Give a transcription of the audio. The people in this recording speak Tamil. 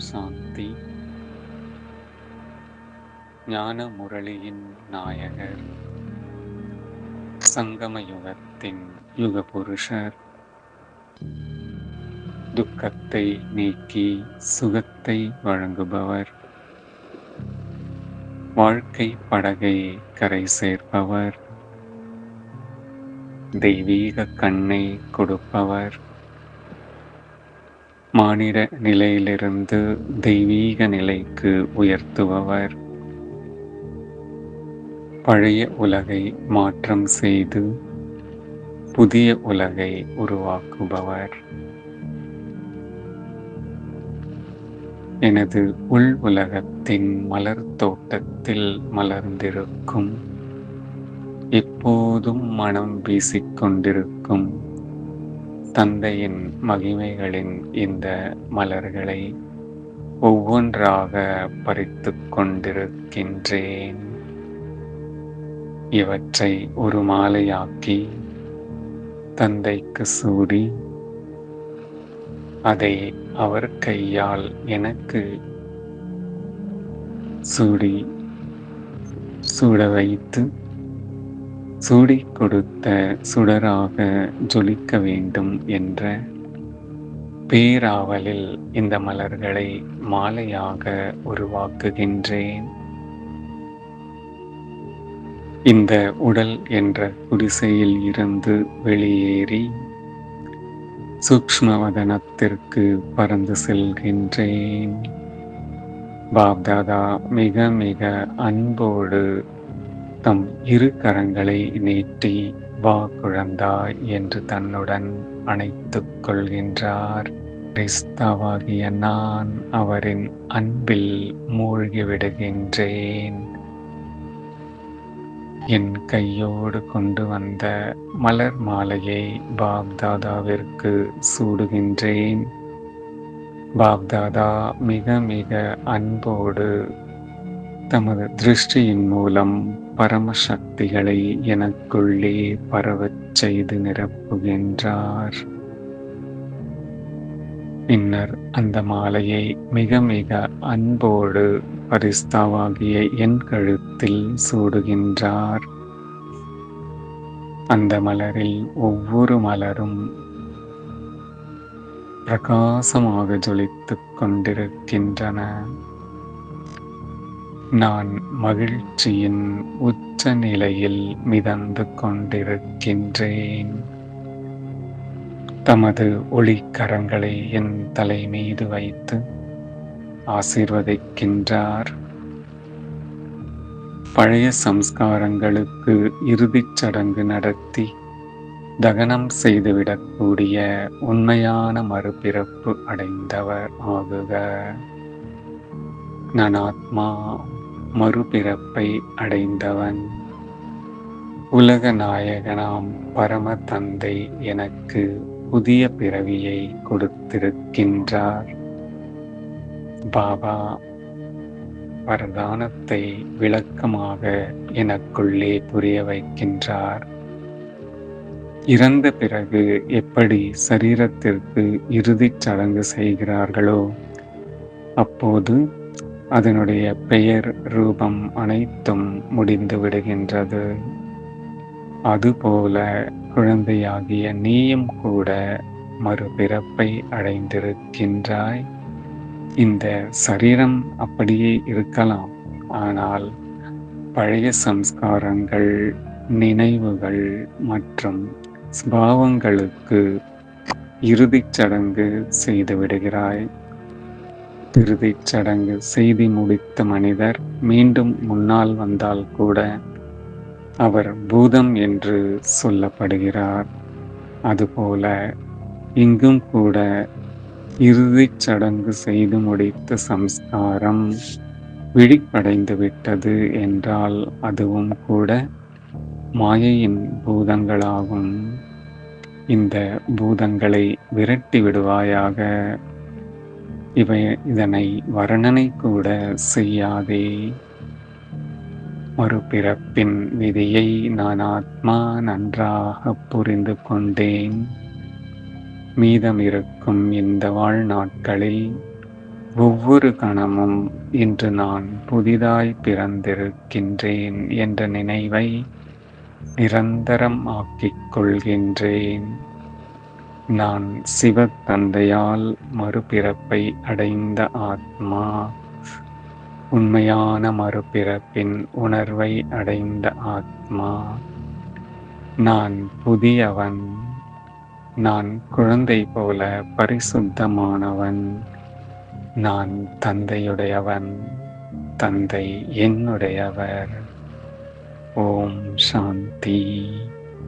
சாந்தி. ஞான முரளியின் நாயகர் சங்கம யுகத்தின் யுக புருஷர் துக்கத்தை நீக்கி சுகத்தை வழங்குபவர் வாழ்க்கை படகை கரை சேர்ப்பவர் தெய்வீக கண்ணை கொடுப்பவர் மானிட நிலையிலிருந்து தெய்வீக நிலைக்கு உயர்த்துபவர். பழைய உலகை மாற்றம் செய்து புதிய உலகை உருவாக்குபவர். எனது உள் உலகத்தின் மலர் தோட்டத்தில் மலர்ந்திருக்கும் எப்போதும் மனம் வீசிக்கொண்டிருக்கும் தந்தையின் மகிமைகளின் இந்த மலர்களை ஒவ்வொன்றாக பறித்து கொண்டிருக்கின்றேன். இவற்றை ஒரு மாலையாக்கி தந்தைக்கு சூடி அதை அவர் கையால் எனக்கு சூடி சூட வைத்து சூடி கொடுத்த சுடராக ஜொலிக்க வேண்டும் என்ற பேராவலில் இந்த மலர்களை மாலையாக உருவாக்குகின்றேன். இந்த உடல் என்ற குடிசையில் இருந்து வெளியேறி சூக்மவதனத்திற்கு பறந்து செல்கின்றேன். பாப்தாதா மிக மிக அன்போடு தம் இரு கரங்களை நீட்டி வா குழந்தாய் என்று தன்னுடன் அணைத்துக் கொள்கின்றார். கிறிஸ்தவாகிய நான் அவரின் அன்பில் மூழ்கி விடுகின்றேன். என் கையோடு கொண்டு வந்த மலர் மாலையை பாப்தாதாவிற்கு சூடுகின்றேன். பாப்தாதா மிக மிக அன்போடு தமது திருஷ்டியின் மூலம் பரமசக்திகளை எனக்குள்ளே பரவச் செய்து நிரப்புகின்றார். பின்னர் அந்த மாலையை மிக மிக அன்போடு பரிஸ்தாவாகிய என் கழுத்தில் சூடுகின்றார். அந்த மலரில் ஒவ்வொரு மலரும் பிரகாசமாக ஜொலித்துக் கொண்டிருக்கின்றன. நான் மகிழ்ச்சியின் உச்ச நிலையில் மிதந்து கொண்டிருக்கின்றேன். தமது ஒளிக்கரங்களை என் தலை மீது வைத்து ஆசீர்வதிக்கின்றார். பழைய சம்ஸ்காரங்களுக்கு இறுதிச் சடங்கு நடத்தி தகனம் செய்துவிடக்கூடிய உண்மையான மறுபிறப்பு அடைந்தவர் ஆகுக. நனாத்மா. மறுபிறப்பை அடைந்தவன். உலக நாயகனாம் பரம தந்தை எனக்கு புதிய பிறவியை கொடுத்திருக்கின்றார். பாபா வரதானத்தை விளக்கமாக எனக்குள்ளே புரிய வைக்கின்றார். இறந்த பிறகு எப்படி சரீரத்திற்கு இறுதிச் சடங்கு செய்கிறார்களோ அப்போது அதனுடைய பெயர் ரூபம் அனைத்தும் முடிந்து விடுகின்றது. அதுபோல குழந்தையாகிய நீயும் கூட மறுபிறப்பை அடைந்திருக்கின்றாய். இந்த சரீரம் அப்படியே இருக்கலாம். ஆனால் பழைய சம்ஸ்காரங்கள் நினைவுகள் மற்றும் ஸ்பாவங்களுக்கு இறுதிச் சடங்கு செய்து விடுகிறாய். இறுதிச் சடங்கு செய்தி முடித்த மனிதர் மீண்டும் முன்னால் வந்தால் கூட அவர் பூதம் என்று சொல்லப்படுகிறார். அதுபோல இங்கும் கூட இறுதிச் சடங்கு செய்து முடித்த சம்ஸ்காரம் விழிப்படைந்து விட்டது என்றால் அதுவும் கூட மாயையின் பூதங்களாகும். இந்த பூதங்களை விரட்டி விடுவாயாக இவை இதனை வர்ணனை கூட செய்யாதே. மறுபிறப்பின் விதியை நான் ஆத்மா நன்றாக புரிந்து கொண்டேன். மீதம் இருக்கும் இந்த வாழ்நாட்களில் ஒவ்வொரு கணமும் இன்று நான் புதிதாய் பிறந்திருக்கின்றேன் என்ற நினைவை நிரந்தரம் ஆக்கிக் கொள்கின்றேன். நான் சிவத்தந்தையால் மறுபிறப்பை அடைந்த ஆத்மா உண்மையான மறுபிறப்பின் உணர்வை அடைந்த ஆத்மா. நான் புதியவன் நான் குழந்தை போல பரிசுத்தமானவன் நான் தந்தையுடையவன் தந்தை என்னுடையவர். ஓம் சாந்தி.